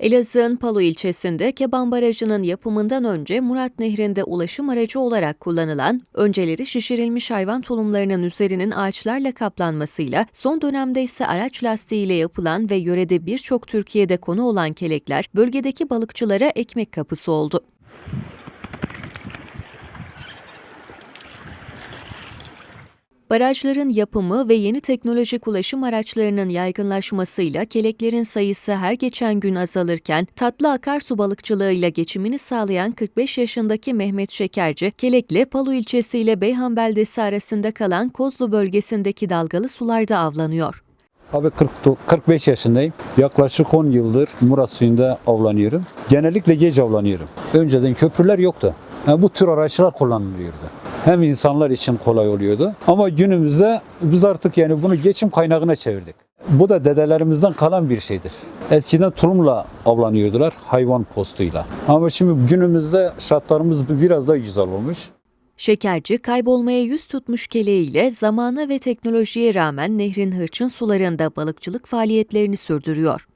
Elazığ'ın Palu ilçesinde Keban Barajı'nın yapımından önce Murat Nehri'nde ulaşım aracı olarak kullanılan, önceleri şişirilmiş hayvan tulumlarının üzerinin ağaçlarla kaplanmasıyla, son dönemde ise araç lastiğiyle yapılan ve yörede birçok Türkiye'de konu olan kelekler, bölgedeki balıkçılara ekmek kapısı oldu. Barajların yapımı ve yeni teknolojik ulaşım araçlarının yaygınlaşmasıyla keleklerin sayısı her geçen gün azalırken tatlı akarsu balıkçılığıyla geçimini sağlayan 45 yaşındaki Mehmet Şekerci, Kelekle Palu ilçesi ile Beyhan beldesi arasında kalan Kozlu bölgesindeki dalgalı sularda avlanıyor. Abi 40, 45 yaşındayım. Yaklaşık 10 yıldır Murat suyunda avlanıyorum. Genellikle gece avlanıyorum. Önceden köprüler yoktu. Yani bu tür araçlar kullanılıyordu. Hem insanlar için kolay oluyordu. Ama günümüzde biz artık yani bunu geçim kaynağına çevirdik. Bu da dedelerimizden kalan bir şeydir. Eskiden tulumla avlanıyordular hayvan postuyla. Ama şimdi günümüzde şartlarımız biraz daha güzel olmuş. Şekerci kaybolmaya yüz tutmuş keleğiyle zamana ve teknolojiye rağmen nehrin hırçın sularında balıkçılık faaliyetlerini sürdürüyor.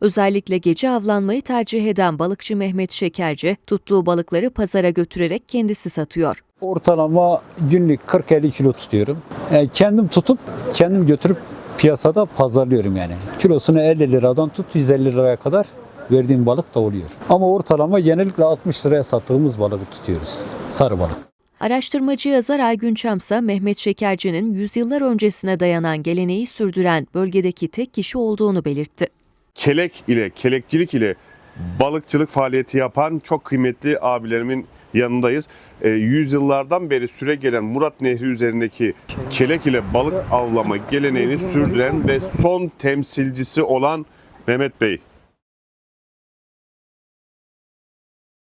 Özellikle gece avlanmayı tercih eden balıkçı Mehmet Şekerci, tuttuğu balıkları pazara götürerek kendisi satıyor. Ortalama günlük 40-50 kilo tutuyorum. Yani kendim tutup kendim götürüp piyasada pazarlıyorum yani. Kilosunu 50 liradan tut 150 liraya kadar verdiğim balık da oluyor. Ama ortalama genellikle 60 liraya sattığımız balığı tutuyoruz. Sarı balık. Araştırmacı yazar Aygün Çamsa, Mehmet Şekerci'nin yüzyıllar öncesine dayanan geleneği sürdüren bölgedeki tek kişi olduğunu belirtti. kelek ile, kelekçilik ile balıkçılık faaliyeti yapan çok kıymetli abilerimin yanındayız. E, yüzyıllardan beri süre gelen Murat Nehri üzerindeki kelek ile balık avlama geleneğini sürdüren ve son temsilcisi olan Mehmet Bey.